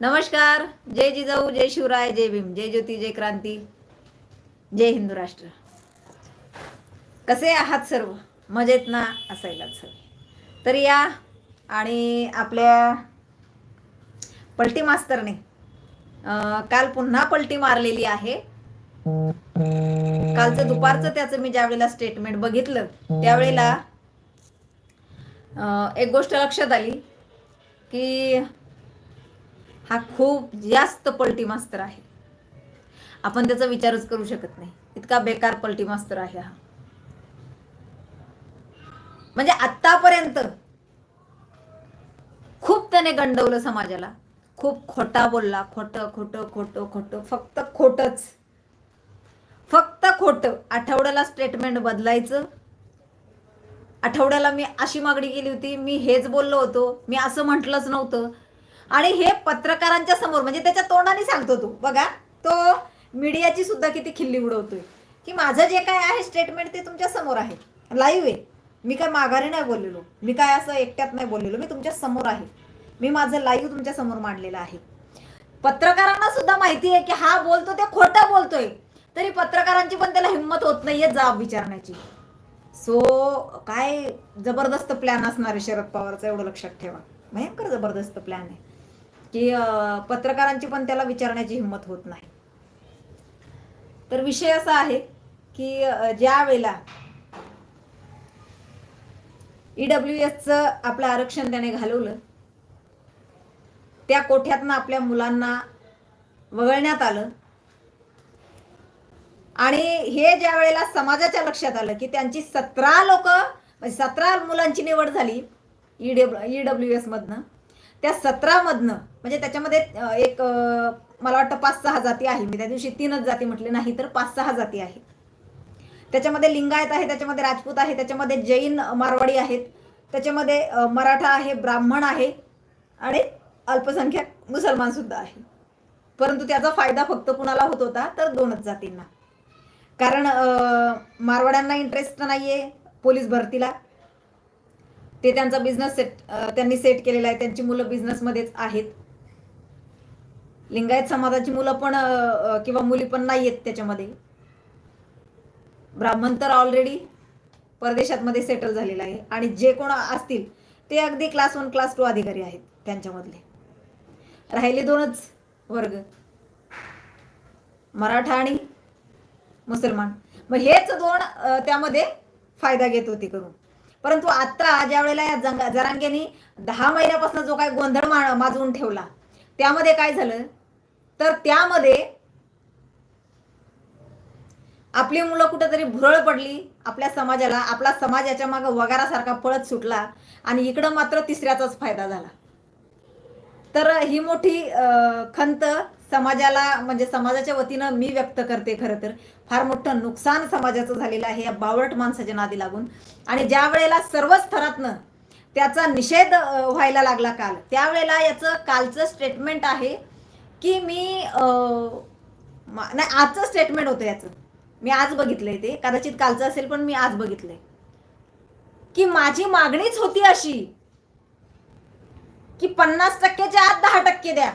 नमस्कार जय जिजाऊ जय शिवराय जय भीम जय ज्योती जय क्रांती जय हिंदू राष्ट्र. कसे आहात सर्व? मजेत ना? असायलाच हवे तर या आणि आपल्या पलटी मास्तरने काल पुन्हा पलटी मारलेली आहे. कालचं दुपारचं त्याचं मी ज्यावेळेला स्टेटमेंट बघितलं त्यावेळेला एक गोष्ट लक्षात आली की हा खूप जास्त पलटी मास्तर आहे. आपण त्याचा विचारच करू शकत नाही. इतका बेकार पलटी मास्तर आहे हा. म्हणजे आतापर्यंत खूप त्याने गंडवलं समाजाला. खूप खोटा बोलला. खोटं खोटं खोटं खोटं फक्त खोटच. फक्त खोटं. आठवड्याला स्टेटमेंट बदलायचं. आठवड्याला मी अशी मागणी केली होती मी हेच बोललो होतो मी असं म्हटलंच नव्हतं. आणि हे पत्रकारांच्या समोर म्हणजे त्याच्या तोंडाने सांगतो तू. बघा तो मीडियाची सुद्धा किती खिल्ली उडवतोय. की माझं जे काय आहे स्टेटमेंट ते तुमच्यासमोर आहे. लाईव्ह आहे. मी काय माघारी नाही बोललेलो. मी काय असं एकट्यात नाही बोललेलो. मी तुमच्यासमोर आहे. मी माझं लाईव्ह तुमच्यासमोर मांडलेलं आहे. पत्रकारांना सुद्धा माहिती आहे की हा बोलतो ते खोटं बोलतोय. तरी पत्रकारांची पण त्याला हिंमत होत नाहीये जाब विचारण्याची. सो काय जबरदस्त प्लॅन असणार आहे शरद पवारचा एवढं लक्षात ठेवा. भयंकर जबरदस्त प्लॅन आहे. की पत्रकारांची पण त्याला विचारण्याची हिंमत होत नाही. तर विषय असा आहे की ज्या वेळेला ईडब्ल्यू एसचं आपलं आरक्षण त्याने घालवलं त्या कोठ्यातनं आपल्या मुलांना वगळण्यात आलं आणि हे ज्या वेळेला समाजाच्या लक्षात आलं की त्यांची सतरा लोक म्हणजे सतरा मुलांची निवड झाली ईडब्ल्यू ईडब्ल्यू एस मधनं त्या सतरामधनं म्हणजे त्याच्यामध्ये एक मला वाटतं पाच सहा जाती आहे. मी त्या दिवशी तीनच जाती म्हटले नाही तर पाच सहा जाती आहेत. त्याच्यामध्ये लिंगायत आहे त्याच्यामध्ये राजपूत आहे त्याच्यामध्ये जैन मारवाडी आहेत. त्याच्यामध्ये मराठा आहे ब्राह्मण आहे आणि अल्पसंख्याक मुसलमान सुद्धा आहे. परंतु त्याचा फायदा फक्त कुणाला होत होता? तर दोनच जातींना. कारण मारवाड्यांना इंटरेस्ट नाहीये पोलीस भरतीला. ते त्यांचा बिझनेस सेट त्यांनी सेट केलेला आहे. त्यांची मुलं बिझनेसमध्येच आहेत. लिंगायत समाजाची मुलं पण किंवा मुली पण नाही आहेत त्याच्यामध्ये. ब्राह्मण तर ऑलरेडी परदेशात मध्ये सेटल झालेला आहे. आणि जे कोण असतील ते अगदी क्लास वन क्लास टू अधिकारी आहेत त्यांच्यामधले. राहिले दोनच वर्ग. मराठा आणि मुसलमान. मग हेच दोन त्यामध्ये फायदा घेत होते करून. परंतु आता ज्या वेळेला या जरांग्यानी दहा महिन्यापासून जो काय गोंधळ माजवून ठेवला त्यामध्ये काय झालं? तर त्यामध्ये आपली मुलं कुठेतरी भुरळ पडली आपल्या समाजाला आपला समाज याच्या मागे वगारासारखा पळत सुटला आणि इकडं मात्र तिसऱ्याचाच फायदा झाला. तर ही मोठी खंत समाजाला म्हणजे समाजाच्या वतीनं मी व्यक्त करते खरं तर. फार मोठं नुकसान समाजाचं झालेलं आहे या बावळट माणसाच्या नादी लागून. आणि ज्या वेळेला सर्वच स्तरातनं त्याचा निषेध व्हायला लागला काल त्यावेळेला याचं कालचं स्टेटमेंट आहे की मी नाही आजचं स्टेटमेंट होतं याचं. मी आज बघितलंय ते. कदाचित कालचं असेल पण मी आज बघितलंय. की माझी मागणीच होती अशी की पन्नास टक्क्याच्या आत दहा टक्के द्या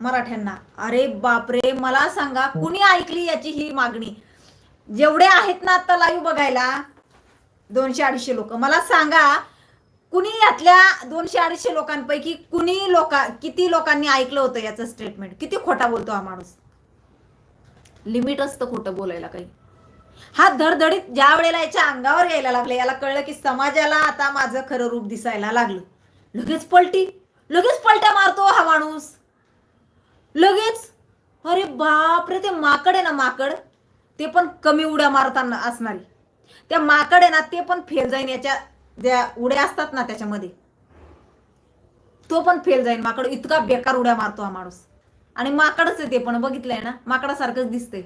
मराठ्यांना. अरे बापरे मला सांगा कुणी ऐकली याची ही मागणी? जेवढे आहेत ना आता लाईव्ह बघायला दोनशे अडीचशे लोक. मला सांगा कुणी यातल्या दोनशे अडीचशे लोकांपैकी कुणी लोका किती लोकांनी ऐकलं होतं याचं स्टेटमेंट किती खोटा बोलतो हा माणूस? लिमिट असतं खोटं बोलायला काही. हा धडधडीत ज्या वेळेला याच्या अंगावर यायला लागले याला कळलं की समाजाला आता माझं खरं रूप दिसायला लागलं. लगेच पलटी लगेच पलट्या मारतो हा माणूस. लगेच अरे बापरे ते माकड आहे ना माकड ते पण कमी उड्या मारताना असणारी. त्या माकड आहे ना ते पण फेल जाईन याच्या ज्या उड्या असतात ना त्याच्यामध्ये. तो पण फेल जाईल. माकड इतका बेकार उड्या मारतो हा माणूस. आणि माकडच आहे ते पण बघितलंय ना? माकडासारखंच दिसतंय.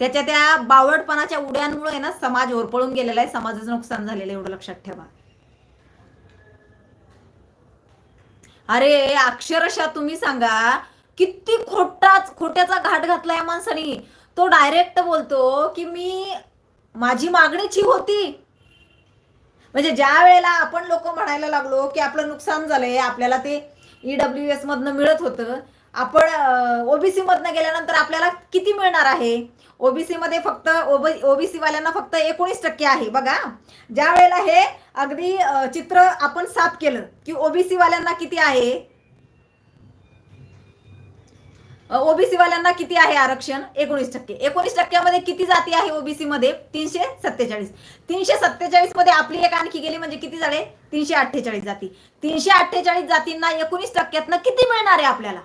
त्याच्या त्या बावळटपणाच्या उड्यांमुळे ना समाज होरपळून गेलेला आहे. समाजाचं नुकसान झालेलं आहे एवढं लक्षात ठेवा. अरे अक्षरशः तुम्ही सांगा किती खोटाच खोट्याचा घाट घातला या माणसाने. तो डायरेक्ट बोलतो की मी माझी मागणीची होती. म्हणजे ज्या वेळेला आपण लोक म्हणायला लागलो की आपलं नुकसान झालंय आपल्याला ते ईडब्ल्यू एस मधनं मिळत होतं आपण ओबीसी मधनं गेल्यानंतर आपल्याला किती मिळणार आहे? ओबीसी मध्ये फक्त ओबीसी वाल्यांना फक्त एकोणीस टक्के आहे. बघा ज्या वेळेला हे अगदी चित्र आपण साफ केलं की ओबीसी वाल्यांना किती आहे? ओबीसी वाल्यांना किती आहे आरक्षण? एकोणीस टक्के. एकोणीस टक्क्यामध्ये किती जाती आहे ओबीसी मध्ये? तीनशे सत्तेचाळीस. तीनशे सत्तेचाळीसमध्ये आपली एक आणखी गेली म्हणजे किती झाले? तीनशे अठ्ठेचाळीस जाती. तीनशे अठ्ठेचाळीस जातींना एकोणीस टक्क्यातनं किती मिळणार आहे आपल्याला?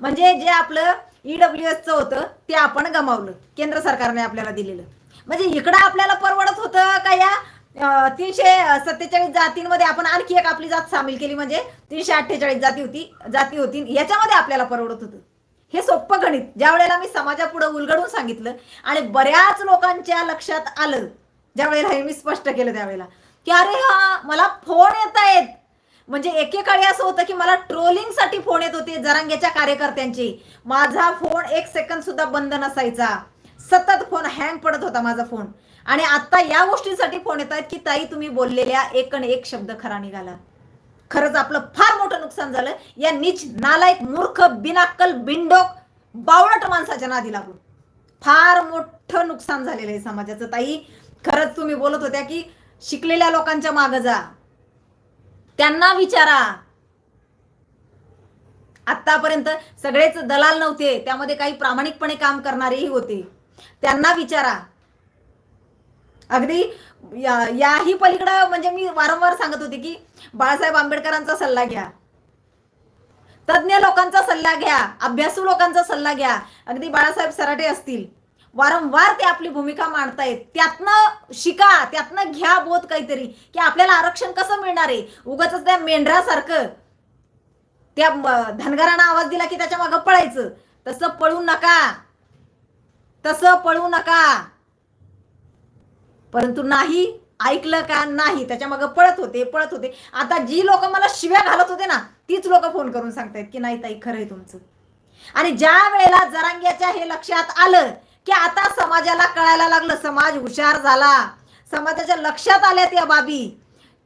म्हणजे जे आपलं ईडब्ल्यू एसचं होतं ते आपण गमावलं. केंद्र सरकारने आपल्याला दिलेलं. म्हणजे इकडं आपल्याला परवडत होतं का या तीनशे सत्तेचाळीस जातींमध्ये आपण आणखी एक आपली जात सामील केली म्हणजे तीनशे अठ्ठेचाळीस जाती होती जाती होती. याच्यामध्ये आपल्याला परवडत होतं. हे सोपं गणित. ज्या वेळेला मी समाजापुढे उलगडून सांगितलं आणि बऱ्याच लोकांच्या लक्षात आलं ज्या वेळेला हे मी स्पष्ट केलं त्यावेळेला की अरे हा मला फोन येत आहेत. म्हणजे एकेकाळी असं होतं की मला ट्रोलिंगसाठी फोन येत होते जरांगेच्या कार्यकर्त्यांचे. माझा फोन एक सेकंद सुद्धा बंद नसायचा. सतत फोन हँग पडत होता माझा फोन. आणि आता या गोष्टींसाठी फोन येत आहेत की ताई तुम्ही बोललेल्या एक आणि एक शब्द खरा निघाला. खरंच आपलं फार मोठं नुकसान झालं. या नीच नालायक मूर्ख बिनाक्कल बिंडोक बावळट माणसाच्या नादी लागून. फार मोठं नुकसान झालेलं आहे समाजाचं. ताई खरंच तुम्ही बोलत होत्या की शिकलेल्या लोकांच्या मागं जा. त्यांना विचारा. आतापर्यंत सगळेच दलाल नव्हते. त्यामध्ये काही प्रामाणिकपणे काम करणारेही होते. त्यांना विचारा. अगदी या- याही पलीकडं म्हणजे मी वारंवार सांगत होते की बाळासाहेब आंबेडकरांचा सल्ला घ्या. तज्ज्ञ लोकांचा सल्ला घ्या अभ्यासू लोकांचा सल्ला घ्या. अगदी बाळासाहेब सराटे असतील. वारंवार ते आपली भूमिका मांडतायत. त्यातनं शिका त्यातनं घ्या बोध काहीतरी की आपल्याला आरक्षण कसं मिळणार आहे? उगाच त्या मेंढरासारखं. त्या धनगरांना आवाज दिला की त्याच्या मागं पळायचं. तसं पळू नका. तसं पळू नका. परंतु नाही ऐकलं का नाही त्याच्या मग पळत होते पळत होते. आता जी लोक मला शिव्या घालत होते ना तीच लोक फोन करून सांगतायत की नाही ताई खरंय तुमचं. आणि ज्या वेळेला जरांग्याच्या हे लक्षात आलं की आता समाजाला कळायला लागलं समाज हुशार झाला समाजाच्या लक्षात आल्यात या बाबी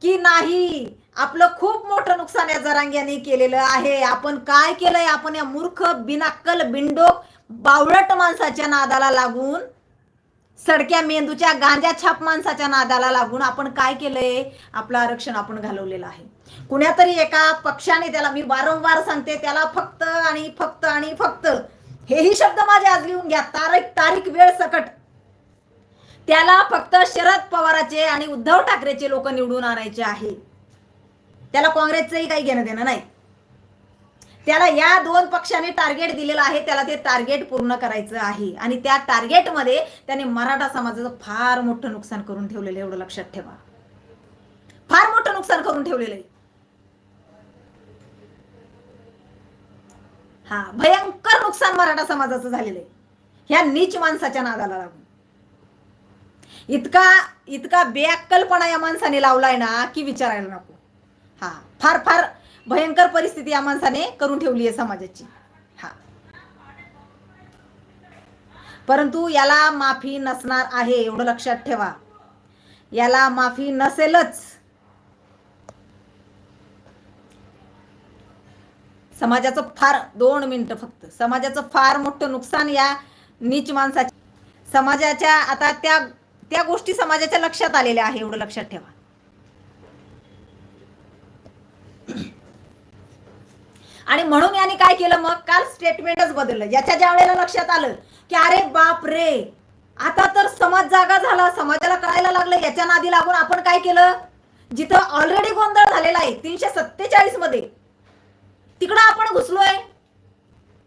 की नाही आपलं खूप मोठं नुकसान या जरांग्याने केलेलं आहे. आपण काय केलंय? आपण या मूर्ख बिनाक्कल बिंडोक बावळट माणसाच्या नादाला लागून सडक्या मेंदूच्या गांजा छाप माणसाच्या नादाला लागून आपण काय केलंय? आपलं आरक्षण आपण घालवलेलं आहे. कुण्यातरी एका पक्षाने त्याला मी वारंवार सांगते त्याला फक्त आणि फक्त आणि फक्त हेही शब्द माझे आज लिहून घ्या. तारीख तारीख वेळ सकट. त्याला फक्त शरद पवाराचे आणि उद्धव ठाकरेचे लोक निवडून आणायचे आहे. त्याला काँग्रेसचंही काही घेणं देणं नाही. त्याला या दोन पक्षाने टार्गेट दिलेलं आहे. त्याला ते टार्गेट पूर्ण करायचं आहे. आणि त्या टार्गेटमध्ये त्याने मराठा समाजाचं फार मोठं नुकसान करून ठेवलेलं एवढं लक्षात ठेवा. फार मोठं नुकसान करून ठेवलेलं आहे. हा भयंकर नुकसान मराठा समाजाचं झालेलं आहे. ह्या नीच माणसाच्या नादाला लागून. इतका इतका बेअक्कलपणा या माणसाने लावलाय ना की विचारायला नको. हा फार फार भयंकर परिस्थिती या माणसाने करून ठेवली आहे समाजाची. हा. परंतु याला माफी नसणार आहे एवढं लक्षात ठेवा. याला माफी नसेलच. समाजाचं फार दोन मिनिटं फक्त. समाजाचं फार मोठं नुकसान या नीच माणसाच्या समाजाच्या आता त्या त्या गोष्टी समाजाच्या लक्षात आलेल्या आहे एवढं लक्षात ठेवा. आणि म्हणून याने काय केलं मग? काल स्टेटमेंटच बदललं. याच्या ज्या वेळेला लक्षात आलं की अरे बाप रे आता तर समाज जागा झाला. समाजाला कळायला लागलं. याच्या नादी लागून आपण काय केलं? जिथं ऑलरेडी गोंधळ झालेला आहे तीनशे सत्तेचाळीसमध्ये. तिकडं आपण घुसलोय.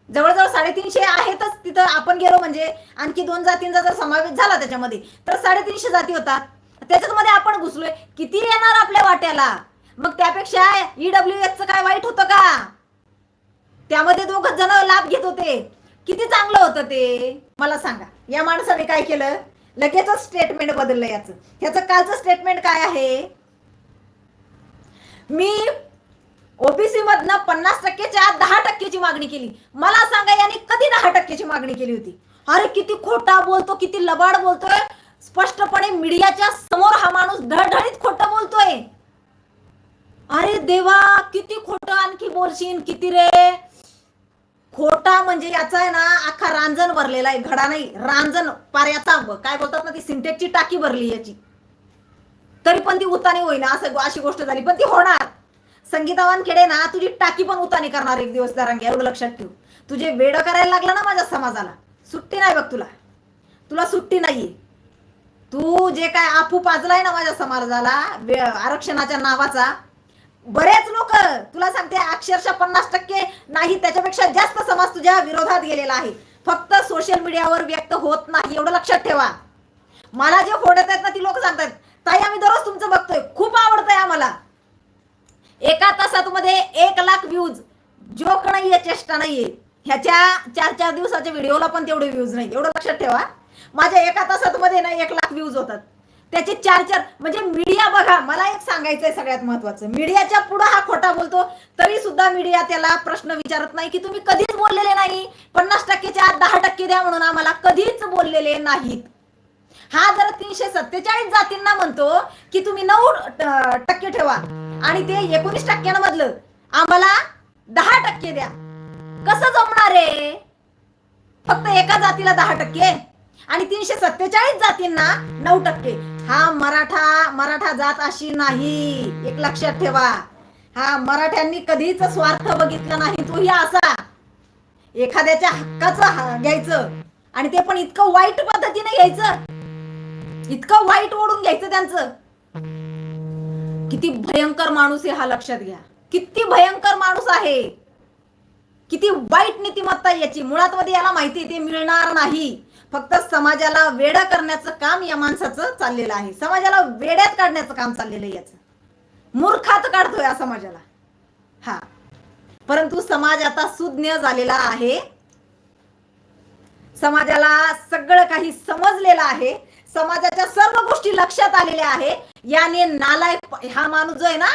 जवळजवळ साडेतीनशे आहेतच तिथं आपण गेलो म्हणजे. आणखी दोन जातींचा जर समावेश झाला त्याच्यामध्ये तर साडेतीनशे जाती होतात. त्याच्यामध्ये आपण घुसलोय. किती येणार आपल्या वाट्याला? मग त्यापेक्षा ईडब्ल्यू एसचं काय वाईट होतं का? त्यामध्ये दोघ जण लाभ घेत होते. किती चांगलं होतं ते? मला सांगा. या माणसाने काय केलं? लगेचच स्टेटमेंट बदललं याचं. ह्याचं कालचं स्टेटमेंट काय आहे? मी ओबीसी मधनं पन्नास टक्केच्या दहा टक्केची मागणी केली. मला सांगा याने कधी दहा टक्केची मागणी केली होती? अरे किती खोटा बोलतो किती लबाड बोलतोय. स्पष्टपणे मीडियाच्या समोर हा माणूस धडधडीत खोट बोलतोय. अरे देवा किती खोटं आणखी बोलशील किती रे? खोटा म्हणजे याचा आहे ना अख्खा रांजण भरलेला आहे घडा नाही. रांजण पाऱ्याचा काय बोलतात ना ती सिंटेक्सची टाकी भरली याची. तरी पण ती उतानी होईना असं अशी गोष्ट झाली. पण ती होणार. संगीतावान खेडे ना तुझी टाकी पण उतानी करणार एक दिवस दरांगे एवढं लक्षात ठेव. तुझे वेड करायला लागलं ना माझ्या समाजाला. सुट्टी नाही बघ तुला. तुला सुट्टी नाहीये. तू जे काय आपू पाजलाय ना माझ्या समाजाला आरक्षणाच्या नावाचा बरेच लोक तुला सांगते अक्षरशः पन्नास टक्के नाही त्याच्यापेक्षा जास्त समाज तुझ्या विरोधात गेलेला आहे. फक्त सोशल मीडियावर व्यक्त होत नाही एवढं लक्षात ठेवा. मला जे फोडत आहेत ना ती लोक सांगतात ताई आम्ही दररोज तुमचं बघतोय. खूप आवडतंय आम्हाला. एका तासात मध्ये एक लाख व्ह्यूज जोक नाहीये चेष्टा नाहीये. ह्याच्या चार चार दिवसाच्या व्हिडिओला पण तेवढे व्ह्यूज नाही एवढं लक्षात ठेवा. माझ्या एका तासात मध्ये ना एक लाख व्ह्यूज होतात. त्याचे चार चार म्हणजे मीडिया बघा मला एक सांगायचंय सगळ्यात महत्वाचं. मीडियाच्या पुढे हा खोटा बोलतो तरी सुद्धा मीडिया त्याला प्रश्न विचारत नाही की तुम्ही कधीच बोललेले नाही. पन्नास टक्केच्या आत दहा टक्के द्या म्हणून आम्हाला कधीच बोललेले नाहीत. हा जर तीनशे सत्तेचाळीस जातींना म्हणतो की तुम्ही नऊ टक्के ठेवा आणि ते एकोणीस टक्क्यांमधलं आम्हाला दहा टक्के द्या. कसं जमणार आहे? फक्त एका जातीला दहा टक्के आणि तीनशे सत्तेचाळीस जातींना नऊ टक्के. हा मराठा मराठा जात अशी नाही. एक लक्षात ठेवा. हा मराठ्यांनी कधीच स्वार्थ बघितला नाही. तोही असा. एखाद्याच्या हक्काचं घ्यायचं आणि ते पण इतकं वाईट पद्धतीने घ्यायचं. इतकं वाईट ओढून घ्यायचं त्यांचं. किती भयंकर माणूस आहे हा लक्षात घ्या. किती भयंकर माणूस आहे. किती वाईट नीतिमत्ता आहे याची. मुळात मध्ये याला माहिती आहे ते मिळणार नाही. फक्त समाजाला वेडा करण्याचं काम या माणसाचं चाललेलं आहे. समाजाला वेड्यात काढण्याचं काम चाललेलं आहे याचं. मूर्खात काढतो या समाजाला. हा. परंतु समाज आता सुज्ञ झालेला आहे. समाजाला सगळं काही समजलेलं आहे. समाजाच्या सर्व गोष्टी लक्षात आलेल्या आहे. याने नालायक हा माणूस जो आहे ना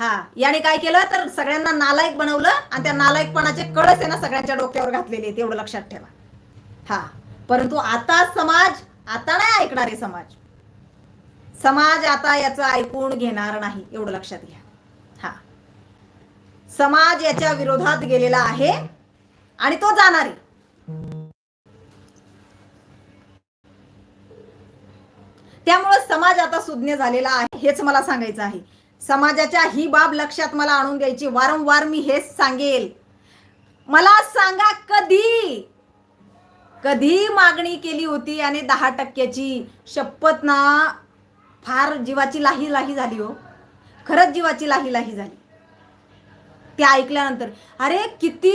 हा याने काय केलं? तर सगळ्यांना नालायक बनवलं आणि त्या नालायकपणाचे कळस आहे ना सगळ्यांच्या डोक्यावर घातलेले तेवढं लक्षात ठेवा. हा. परंतु आता समाज आता नाही ऐकणार आहे समाज. समाज आता याचं ऐकून घेणार नाही एवढं लक्षात घ्या. हा. समाज याच्या विरोधात गेलेला आहे आणि तो जाणार आहे. त्यामुळे समाज आता सुज्ञ झालेला आहे हेच मला सांगायचं आहे. समाजाच्या ही बाब लक्षात मला आणून द्यायची वारंवार मी हेच सांगेल. मला सांगा कधी? कधी मागणी केली होती आणि दहा टक्क्याची शपथ ना फार जीवाची लाही लाही झाली हो. खरंच जीवाची लाही लाही झाली. ते ऐकल्यानंतर अरे किती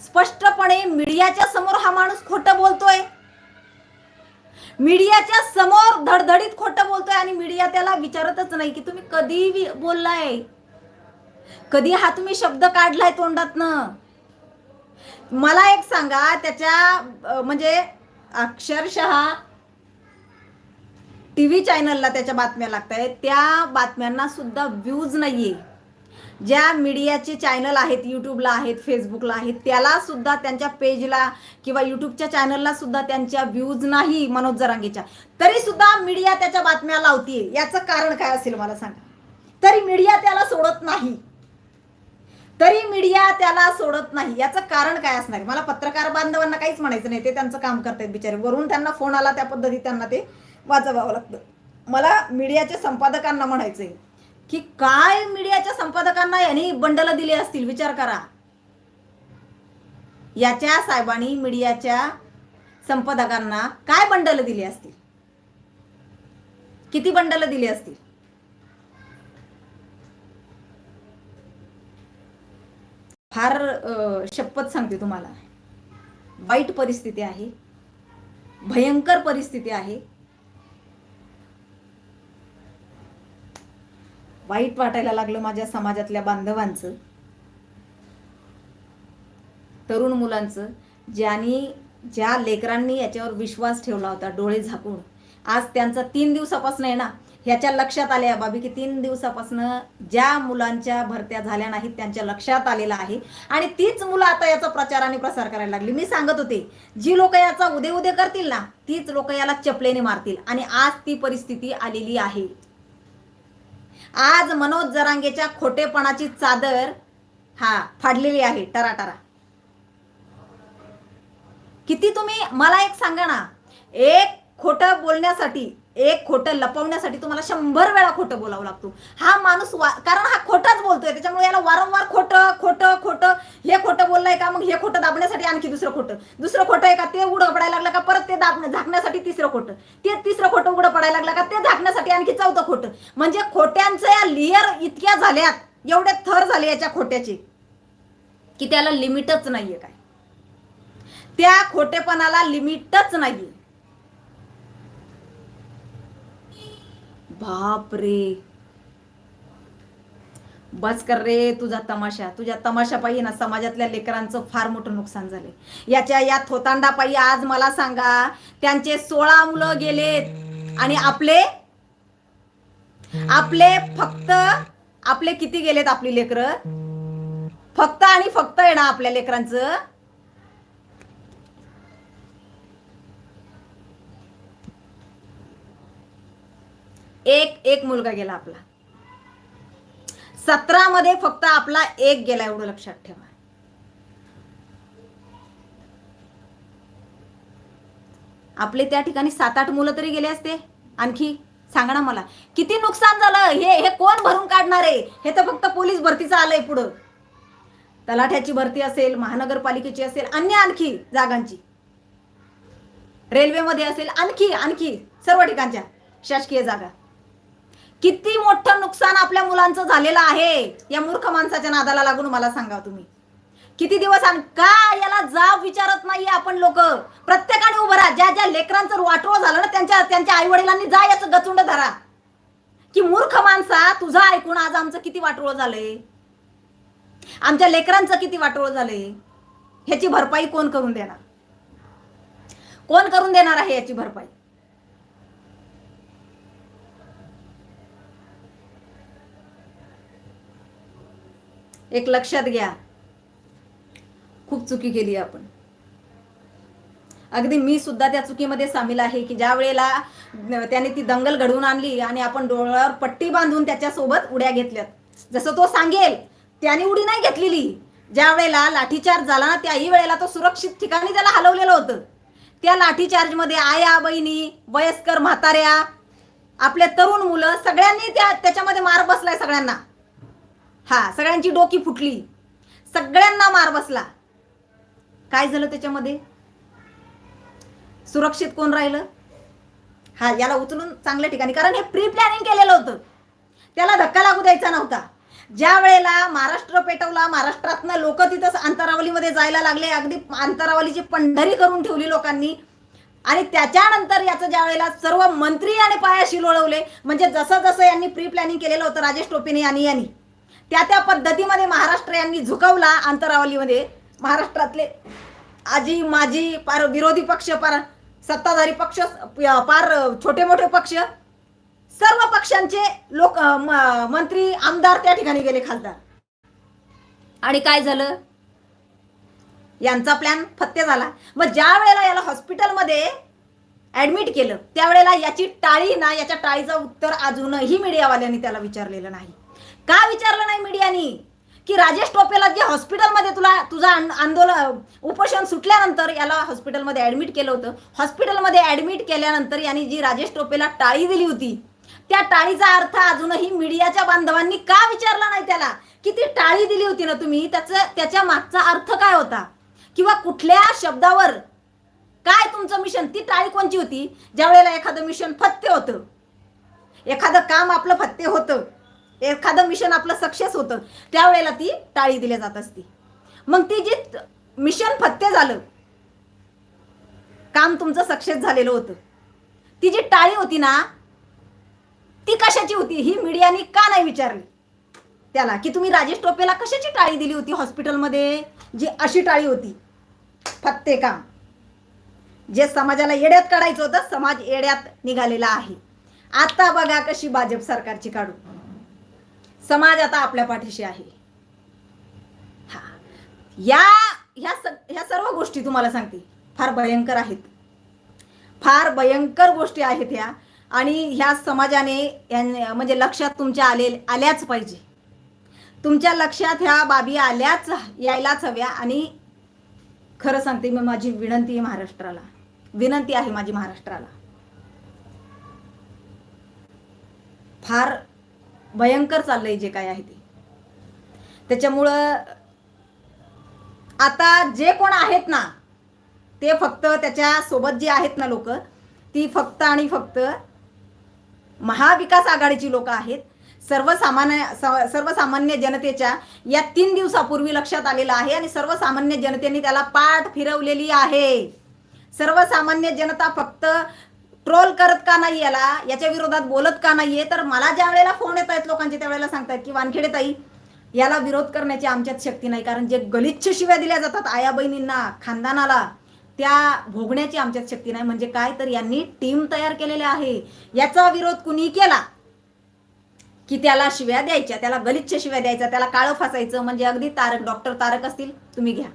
स्पष्टपणे मीडियाच्या समोर हा माणूस खोटं बोलतोय. मीडियाच्या समोर धडधडीत खोटं बोलतोय आणि मीडिया त्याला विचारतच नाही की तुम्ही कधी बोललाय. कधी हा तुम्ही शब्द काढलाय तोंडातनं. मला एक सांगा त्याच्या म्हणजे अक्षरशः टी व्ही चॅनलला त्याच्या बातम्या लागत आहेत त्या बातम्यांना सुद्धा व्ह्यूज नाहीये. ज्या मीडियाचे चॅनल आहेत यूट्यूबला आहेत फेसबुकला आहेत त्याला सुद्धा त्यांच्या पेजला किंवा यूट्यूबच्या चॅनलला सुद्धा त्यांच्या व्ह्यूज नाही मनोज जरांगेच्या. तरी सुद्धा मीडिया त्याच्या बातम्या लावतीये. याचं कारण काय असेल मला सांगा. तरी मीडिया त्याला सोडत नाही. तरी मीडिया त्याला सोडत नाही. याचं कारण काय असणार मला पत्रकार बांधवांना काहीच म्हणायचं नाही. ते त्यांचं काम करतायत बिचारे. वरून त्यांना फोन आला त्या पद्धतीत त्यांना ते वाजवावं लागतं. मला मीडियाच्या संपादकांना म्हणायचंय की काय मीडियाच्या संपादकांना यांनी बंडल दिले असतील? विचार करा. याच्या साहेबांनी मीडियाच्या संपादकांना काय बंडल दिली असतील? किती बंडल दिली असतील? फार शपथ सांगते तुम्हाला. वाईट परिस्थिती आहे. भयंकर परिस्थिती आहे. वाईट वाटायला लागलं माझ्या समाजातल्या बांधवांचं तरुण मुलांचं ज्यांनी ज्या लेकरांनी याच्यावर विश्वास ठेवला होता डोळे झाकून. आज त्यांचा तीन दिवसापासून आहे ना ह्याच्या लक्षात आल्या बाबी की तीन दिवसापासून ज्या मुलांच्या भरत्या झाल्या नाहीत त्यांच्या लक्षात आलेलं आहे. आणि तीच मुलं आता याचा प्रचार आणि प्रसार करायला लागली. मी सांगत होते जी लोक याचा उदे उदे करतील ना तीच लोक याला चपलेने मारतील. आणि आज ती परिस्थिती आलेली आहे. आज मनोज जरांगेच्या खोटेपणाची चादर हा फाडलेली आहे. टराटरा किती तुम्ही मला एक सांगा ना एक खोटं बोलण्यासाठी एक खोटं लपवण्यासाठी तुम्हाला शंभर वेळा खोटं बोलावं लागतो. हा माणूस वा कारण हा खोटाच बोलतोय त्याच्यामुळे याला वारंवार खोटं खोटं खोटं हे खोटं बोललंय का? मग हे खोटं दाबण्यासाठी आणखी दुसरं खोटं. दुसरं खोटं आहे का? ते उघडं पडायला लागलं का? परत ते दाब झाकण्यासाठी तिसरं खोटं. ते तिसरं खोटं उघडं पडायला लागलं का? ते झाकण्यासाठी आणखी चौथं खोटं. म्हणजे खोट्यांचं या लिअर इतक्या झाल्यात एवढे थर झाले याच्या खोट्याचे की त्याला लिमिटच नाहीये काय. त्या खोटेपणाला लिमिटच नाहीये. बाप रे. बस कर रे तुझा तमाशा. तुझ्या तमाशापायी ना समाजातल्या लेकरांचं फार मोठं नुकसान झालंय. याच्या या थोतांडापायी आज मला सांगा त्यांचे सोळा मुलं गेलेत आणि आपले? आपले फक्त आपले किती गेलेत आपली लेकरं? फक्त आणि फक्त आहे ना आपल्या लेकरांचं? एक एक मुलगा गेला आपला. सतरा मध्ये फक्त आपला एक गेला एवढं लक्षात ठेवा. आपले त्या ठिकाणी सात आठ मुलं तरी गेले असते. आणखी सांगा ना मला किती नुकसान झालं? हे हे कोण भरून काढणार आहे? हे तर फक्त पोलीस भरतीचं आलंय पुढं. तलाठ्याची भरती असेल महानगरपालिकेची असेल अन्य आणखी जागांची. रेल्वेमध्ये असेल आणखी आणखी सर्व ठिकाणच्या शासकीय जागा. किती मोठं नुकसान आपल्या मुलांचं झालेलं आहे? या मूर्ख माणसाच्या नादाला लागून मला सांगा तुम्ही. किती दिवस आण का याला जाब विचारत नाही आपण लोक? प्रत्येकाने उभं राहा. ज्या ज्या लेकरांचं वाटोळ झालं ना त्यांच्या त्यांच्या आई वडिलांनी जा याचं गचुंड धरा. की मूर्ख माणसा तुझं ऐकून आज आमचं किती वाटोळ झालंय? आमच्या लेकरांचं किती वाटोळ झालंय? ह्याची भरपाई कोण करून देणार? कोण करून देणार आहे याची भरपाई? एक लक्षात घ्या. खूप चुकी केली आपण. अगदी मी सुद्धा त्या चुकीमध्ये सामील आहे की ज्या वेळेला त्याने ती दंगल घडवून आणली आणि आपण डोळ्यावर पट्टी बांधून त्याच्यासोबत उड्या घेतल्यात. जसं तो सांगेल त्याने उडी नाही घेतलेली. ज्या वेळेला लाठीचार्ज झाला ना त्याही वेळेला तो सुरक्षित ठिकाणी त्याला हलवलेलं होतं. त्या लाठीचार्जमध्ये आया बहिणी वयस्कर म्हाताऱ्या आपले तरुण मुलं सगळ्यांनी त्या त्याच्यामध्ये मार बसलाय सगळ्यांना. हा सगळ्यांची डोकी फुटली. सगळ्यांना मार बसला. काय झालं त्याच्यामध्ये? सुरक्षित कोण राहिलं? हा याला उचलून चांगल्या ठिकाणी कारण हे प्री प्लॅनिंग केलेलं होतं. त्याला धक्का लागू द्यायचा नव्हता. ज्या वेळेला महाराष्ट्र पेटवला महाराष्ट्रातनं लोक तिथं अंतरावलीमध्ये जायला लागले अगदी अंतरावलीची पंढरी करून ठेवली लोकांनी. आणि त्याच्यानंतर याचं ज्या वेळेला सर्व मंत्री आणि पायाशी लोळवले म्हणजे जसं जसं यांनी प्री प्लॅनिंग केलेलं होतं राजेश टोपेने आणि यांनी त्या त्या पद्धतीमध्ये महाराष्ट्र यांनी झुकवला अंतरावलीमध्ये. महाराष्ट्रातले आजी माजी पार विरोधी पक्ष पार सत्ताधारी पक्ष पार छोटे मोठे पक्ष सर्व पक्षांचे लोक म- मंत्री आमदार त्या ठिकाणी गेले खासदार. आणि काय झालं? यांचा प्लॅन फत्ते झाला. मग ज्या वेळेला याला हॉस्पिटलमध्ये ऍडमिट केलं त्यावेळेला याची टाळी ना याच्या टाळीचं उत्तर अजूनही मीडियावाल्यांनी त्याला विचारलेलं नाही. का विचारलं नाही मीडियानी? की राजेश टोपेला जे हॉस्पिटलमध्ये तुला तुझा आंदोलन उपोषण सुटल्यानंतर याला हॉस्पिटलमध्ये ऍडमिट केलं होतं. हॉस्पिटलमध्ये ऍडमिट केल्यानंतर यांनी जी राजेश टोपेला टाळी दिली होती त्या टाळीचा अर्थ अजूनही मीडियाच्या बांधवांनी का विचारला नाही त्याला? की ती टाळी दिली होती ना तुम्ही? त्याचं त्याच्या मागचा अर्थ काय होता? किंवा कुठल्या शब्दावर? काय तुमचं मिशन? ती टाळी कोणची होती? ज्या वेळेला एखादं मिशन फत्ते होतं. एखादं काम आपलं फत्ते होतं. एखादं मिशन आपलं सक्सेस होतं त्यावेळेला ती टाळी दिल्या जात असती. मग ती जी मिशन फत्ते झालं काम तुमचं सक्सेस झालेलं होतं. ती जी टाळी होती ना ती कशाची होती ही मीडियाने का नाही विचारली? त्याला की तुम्ही राजेश टोपेला कशाची टाळी दिली होती हॉस्पिटलमध्ये? जी अशी टाळी होती फत्ते काम. जे समाजाला येड्यात काढायचं होतं समाज येड्यात निघालेला आहे. आता बघा कशी भाजप सरकारची काढू. समाज आता आपल्या पाठीशी आहे. हा. या ह्या ह्या सर्व गोष्टी तुम्हाला सांगते. फार भयंकर आहेत. फार भयंकर गोष्टी आहेत ह्या. आणि ह्या समाजाने म्हणजे लक्षात तुमच्या आले आल्याच पाहिजे. तुमच्या लक्षात ह्या बाबी आल्याच यायलाच हव्या. आणि खरं सांगते मी माझी विनंती आहे महाराष्ट्राला. विनंती आहे माझी महाराष्ट्राला. फार भयंकर चाललंय जे काय आहे ते. त्याच्यामुळं आता जे कोण आहेत ना ते फक्त त्याच्या सोबत जे आहेत ना लोक ती फक्त आणि फक्त महाविकास आघाडीची लोक आहेत. सर्वसामान्य सर्वसामान्य जनतेच्या या तीन दिवसापूर्वी लक्षात आलेलं आहे आणि सर्वसामान्य जनतेने त्याला पाठ फिरवलेली आहे. सर्वसामान्य जनता फक्त ट्रोल करत का नाही याला? याच्या विरोधात बोलत का नाहीये? तर मला ज्या वेळेला फोन येत आहेत लोकांचे त्यावेळेला सांगतात की वानखेडे ताई याला विरोध करण्याची आमच्यात शक्ती नाही. कारण जे गलिच्छ शिव्या दिल्या जातात आया बहिणींना खानदानाला त्या भोगण्याची आमच्यात शक्ती नाही. म्हणजे काय? तर यांनी टीम तयार केलेली आहे. याचा विरोध कुणी केला? की त्याला शिव्या द्यायच्या त्याला गलिच्छ शिव्या द्यायच्या त्याला काळं फासायचं? म्हणजे अगदी तारक डॉक्टर तारक असतील तुम्ही घ्या.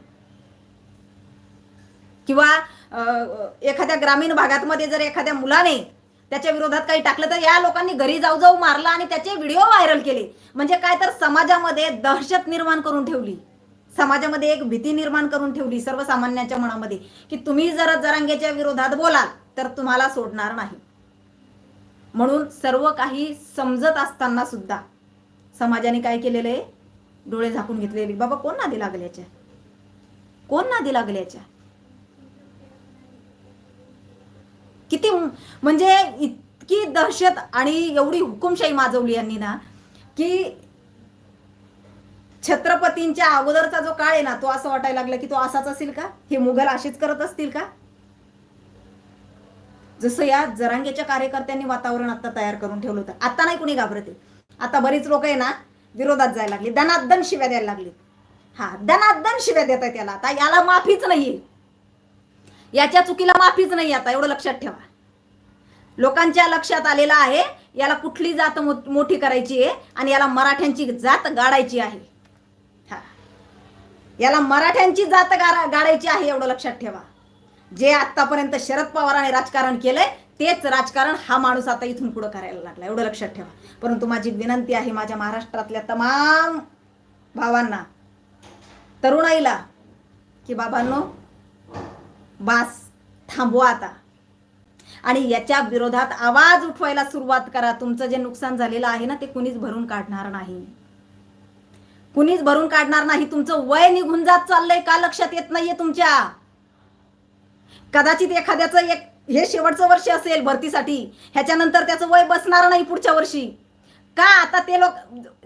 किंवा एखाद्या ग्रामीण भागातमध्ये जर एखाद्या मुलाने त्याच्या विरोधात काही टाकलं तर या लोकांनी घरी जाऊ जाऊ मारला आणि त्याचे व्हिडिओ व्हायरल केले. म्हणजे काय तर समाजामध्ये दहशत निर्माण करून ठेवली. समाजामध्ये एक भीती निर्माण करून ठेवली सर्वसामान्यांच्या मनामध्ये की तुम्ही जर जरांगेच्या विरोधात बोलाल तर तुम्हाला सोडणार नाही. म्हणून सर्व काही समजत असताना सुद्धा समाजाने काय केलेलं? आहे डोळे झाकून घेतलेले. बाबा कोण नादी लागल्याच्या? कोण नादी लागल्याच्या? किती म्हणजे इतकी दहशत आणि एवढी हुकुमशाही माजवली यांनी ना की छत्रपतींच्या अगोदरचा जो काळ आहे ना तो असं वाटायला लागला की तो असाच असेल का? हे मुघल असेच करत असतील का? जसं या जरांगेच्या कार्यकर्त्यांनी वातावरण आता तयार करून ठेवलं होतं. आता नाही कुणी घाबरते. आता बरीच लोक आहे ना विरोधात जायला लागली. दनादन शिव्या द्यायला लागली. हा दनादन शिव्या देत आहे त्याला आता याला माफीच नाहीये. याच्या चुकीला माफीच नाही आता एवढं लक्षात ठेवा. लोकांच्या लक्षात आलेलं आहे याला कुठली जात मोठी करायची आहे आणि याला मराठ्यांची जात गाडायची आहे. हा. याला मराठ्यांची जात गाडायची आहे एवढं लक्षात ठेवा. जे आतापर्यंत शरद पवारांनी राजकारण केलंय तेच राजकारण हा माणूस आता इथून पुढे करायला लागला एवढं लक्षात ठेवा. परंतु माझी विनंती आहे माझ्या महाराष्ट्रातल्या तमाम भावांना तरुणाईला की बाबांनो बास थांबवा आता. आणि याच्या विरोधात आवाज उठवायला सुरुवात करा. तुमचं जे नुकसान झालेलं आहे ना ते कुणीच भरून काढणार नाही. कुणीच भरून काढणार नाही. तुमचं वय निघून जात चाललंय का? लक्षात येत नाहीये तुमच्या. कदाचित एखाद्याचं एक हे शेवटचं वर्ष असेल भरतीसाठी. ह्याच्यानंतर त्याचं वय बसणार नाही पुढच्या वर्षी. का? आता ते लोक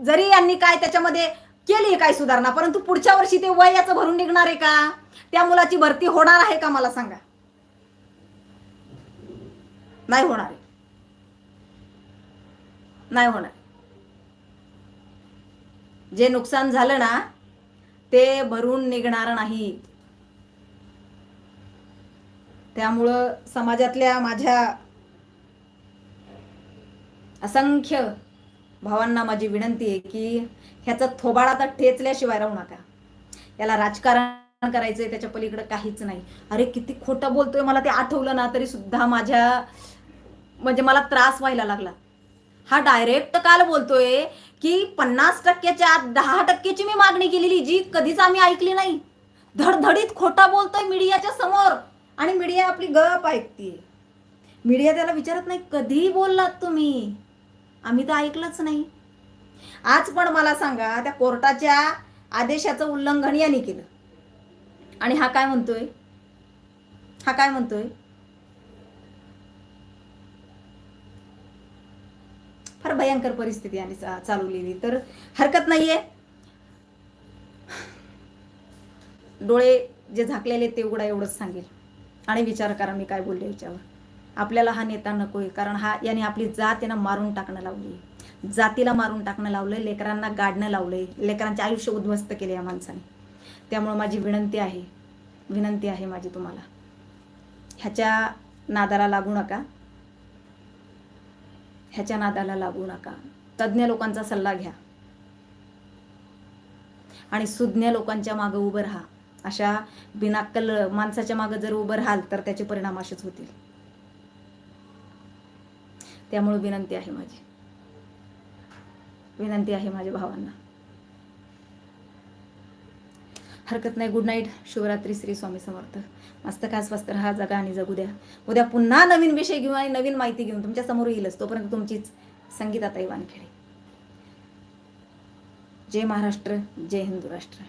जरी यांनी काय त्याच्यामध्ये केली काय सुधारणा? परंतु पुढच्या वर्षी ते वय याचं भरून निघणार आहे का? त्या मुलाची भरती होणार आहे का मला सांगा. नाही होणार आहे. नाही होणार जे नुकसान झालं ना ते भरून निघणार नाही. त्यामुळं समाजातल्या माझ्या असंख्य भावांना माझी विनंती आहे की ह्याचा थोबाडा आता ठेचल्याशिवाय राहू नका. याला राजकारण करायचंय त्याच्या पलीकडे काहीच नाही. अरे किती खोटं बोलतोय मला ते आठवलं ना तरी सुद्धा माझ्या म्हणजे मला त्रास व्हायला लागला. हा डायरेक्ट काल बोलतोय की पन्नास टक्क्याच्या आत दहा टक्क्याची मी मागणी केलेली जी कधीच आम्ही ऐकली नाही. धडधडीत खोटा बोलतोय मीडियाच्या समोर आणि मीडिया आपली गप ऐकते मीडिया त्याला विचारत नाही कधी बोललात तुम्ही? आम्ही तर ऐकलंच नाही. आज पण मला सांगा त्या कोर्टाच्या आदेशाचं उल्लंघन यांनी केलं. आणि हा काय म्हणतोय? हा काय म्हणतोय? फार भयंकर परिस्थिती आणि चालवलेली. तर हरकत नाहीये. डोळे जे झाकलेले ते उघडा एवढंच सांगेल. आणि विचार करा मी काय बोलले याच्यावर. आपल्याला हा नेता नको आहे कारण हा याने आपली जात यांना मारून टाकणं लावली. जातीला मारून टाकणं लावलंय लेकरांना गाडणं लावलंय लेकरांचे आयुष्य उद्ध्वस्त केले या माणसाने. त्यामुळं माझी विनंती आहे विनंती आहे माझी तुम्हाला. ह्याच्या नादाला लागू नका. ह्याच्या नादाला लागू नका. तज्ज्ञ लोकांचा सल्ला घ्या. आणि सुज्ञ लोकांच्या मागं उभं राहा. अशा बिनाक्कल माणसाच्या मागं जर उभं राहाल तर त्याचे परिणाम असेच होतील. त्यामुळे विनंती आहे माझी. विनंती आहे माझ्या भावांना. हरकत नाही. Good night Shivratri Shri Swami Samarth. मस्त खास वस्त्र हा जगा आणि जगू द्या. उद्या पुन्हा नवीन विषय घेऊन आणि नवीन माहिती घेऊन तुमच्यासमोर येईलच. तोपर्यंत तुमचीच संगीताताई वानखेडे. जय महाराष्ट्र जय हिंदू राष्ट्र.